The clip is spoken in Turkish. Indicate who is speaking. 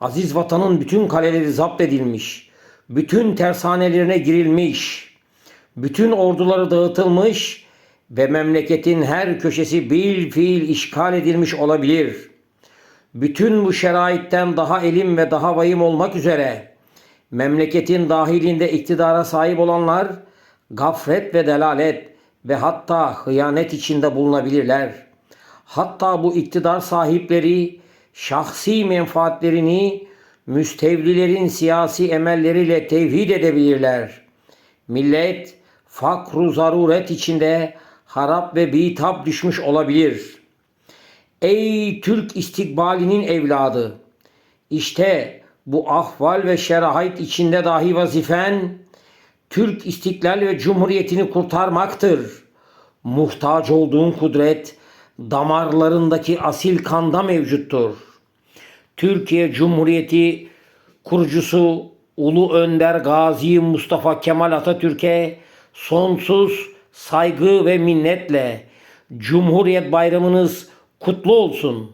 Speaker 1: aziz vatanın bütün kaleleri zapt edilmiş, bütün tersanelerine girilmiş, bütün orduları dağıtılmış ve memleketin her köşesi bil fiil işgal edilmiş olabilir. Bütün bu şeraitten daha elim ve daha vahim olmak üzere memleketin dahilinde iktidara sahip olanlar gaflet ve delalet ve hatta hıyanet içinde bulunabilirler. Hatta bu iktidar sahipleri şahsi menfaatlerini müstevlilerin siyasi emelleriyle tevhid edebilirler. Millet fakru zaruret içinde harap ve bitap düşmüş olabilir. Ey Türk istikbalinin evladı! İşte bu ahval ve şerait içinde dahi vazifen Türk istiklal ve cumhuriyetini kurtarmaktır. Muhtaç olduğun kudret damarlarındaki asil kanda mevcuttur. Türkiye Cumhuriyeti kurucusu Ulu Önder Gazi Mustafa Kemal Atatürk'e sonsuz saygı ve minnetle Cumhuriyet Bayramınız kutlu olsun.